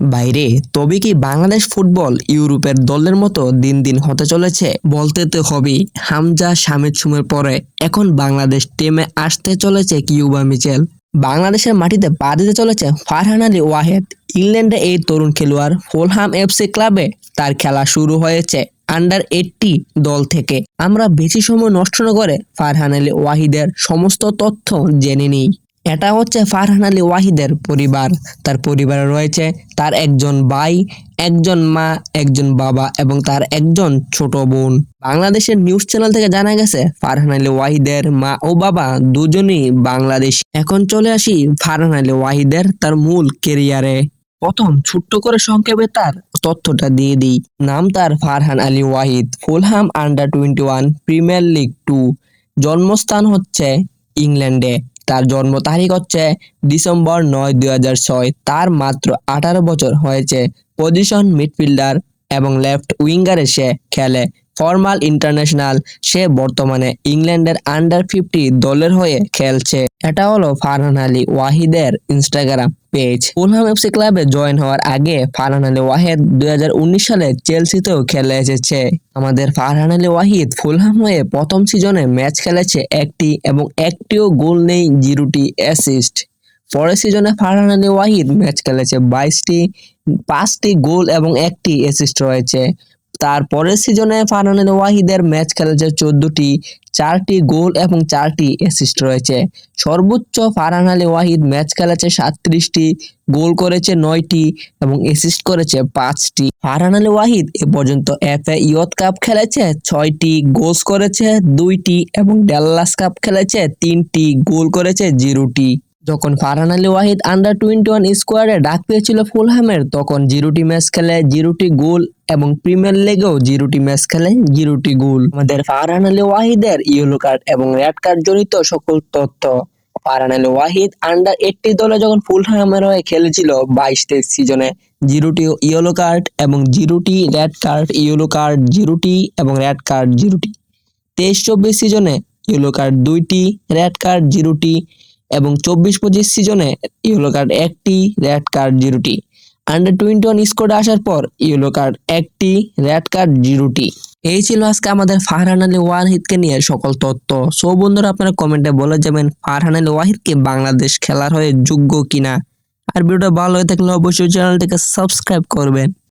বাইরে, তবে কি বাংলাদেশ ফুটবল ইউরোপের দলের মতো দিন দিন হতে চলেছে? বলতে তো হবেই, হামজা শামিদ সুমের পরে এখন বাংলাদেশ টিমে আসতে চলেছে কিউবা মিচেল। বাংলাদেশের মাটিতে পা দিতে চলেছে ফারহান আলী ওয়াহেদ। ইংল্যান্ডে এই তরুণ খেলোয়াড় ফুলহাম এফসি ক্লাবে তার খেলা শুরু হয়েছে আন্ডার এইটটি দল থেকে। আমরা বেশি সময় নষ্ট না করে ফারহান আলী ওয়াহিদের সমস্ত তথ্য জেনে নিই। এটা হচ্ছে ফারহান আলী ওয়াহিদের পরিবার। তার পরিবারে রয়েছে, তার একজন ভাই, একজন মা, একজন বাবা এবং তার একজন ছোট বোন। বাংলাদেশের নিউজ চ্যানেল থেকে জানা গেছে, ফারহান আলী ওয়াহিদের মা ও বাবা দুজনই বাংলাদেশ। এখন চলে আসি ফারহান আলী ওয়াহিদের, তার মূল কেরিয়ারে প্রথম ছোট্ট করে সংক্ষেপে তার তথ্যটা দিয়ে দিই। নাম তার Farhan Ali Wahid. Fulham under twenty one Premier League two জন্মস্থান হচ্ছে ইংল্যান্ডে। তার জন্ম তারিখ হচ্ছে ডিসেম্বর নয় দুই হাজার ছয়। তার মাত্র আঠারো বছর হয়েছে। পজিশন মিডফিল্ডার এবং লেফট উইঙ্গারে সে খেলে। ফর্মাল ইন্টারন্যাশনাল, সে বর্তমানে ইংল্যান্ডের আন্ডার ফিফটি দলের হয়ে খেলছে। এটা হলো ফারহান আলী ওয়াহিদের ইনস্টাগ্রাম পেজ ফুলহাম এফসি ক্লাবে জয়েন হওয়ার আগে ফারহান আলী ওয়াহিদ দু হাজার উনিশ সালে চেলসিতেও খেলে এসেছে। আমাদের ফারহান আলী ওয়াহিদ ফুলহাম হয়ে প্রথম সিজনে ম্যাচ খেলেছে একটি এবং একটিও গোল নেই, জিরোটি অ্যাসিস্ট পরের সিজনে ফারহান আলী ওয়াহিদ ম্যাচ খেলেছে বাইশটি, পাঁচটি গোল এবং একটি অ্যাসিস্ট রয়েছে। তার পরের সিজনে ফারহান ওয়াহিদের ম্যাচ খেলেছে চোদ্দটি, চারটি গোল এবং চারটি অ্যাসিস্ট রয়েছে। সর্বোচ্চ ফারহান আলী ওয়াহিদ ম্যাচ খেলেছে সাতত্রিশটি, গোল করেছে নয়টি এবং অ্যাসিস্ট করেছে পাঁচটি। ফারহান আলী ওয়াহিদ এ পর্যন্ত এফ এ ইয়ত কাপ খেলেছে ছয়টি, গোলস করেছে দুইটি এবং ডাল্লাস কাপ খেলেছে তিনটি, গোল করেছে জিরোটি। যখন Farhan Ali Wahid under twenty one স্কোয়াডে ডাক পেয়েছিল ফুলহামের, তখন জিরোটি ম্যাচ খেলে জিরোটি গোল এবং প্রিমিয়ার লিগেও জিরোটি ম্যাচ খেলে জিরোটি গোল। আমাদের ফারহান আলী ওয়াহিদের ইয়েলো কার্ড এবং রেড কার্ড জড়িত সকল তথ্য। ফারহান আলী ওয়াহিদ আন্ডার এইটটি দলে যখন ফুলহামের হয়ে খেলেছিল বাইশ তেইশ সিজনে জিরোটি ইয়েলো কার্ড এবং জিরোটি রেড কার্ড ইয়েলো কার্ড জিরোটি এবং রেড কার্ড জিরোটি। তেইশ চব্বিশ সিজনে ইয়েলো কার্ড দুইটি রেড কার্ড জিরোটি। এবং চব্বিশ পঁচিশ সিজনে ইয়েলো কার্ড একটি, রেড কার্ড জিরোটি। আন্ডার টোয়েন্টি ওয়ান স্কোয়াডে আসার পর ইয়েলো কার্ড একটি, রেড কার্ড জিরোটি। এই ছিল আজকে আমাদের ফারহান আলী ওয়াহিদকে নিয়ে সকল তথ্য। সো বন্ধুরা, আপনারা কমেন্টে বলে যাবেন, ফারহান আলী ওয়াহিদকে বাংলাদেশ খেলার হয়ে যোগ্য কিনা। আর ভিডিওটা ভালো হয়ে থাকলে অবশ্যই চ্যানেলটিকে সাবস্ক্রাইব করবেন।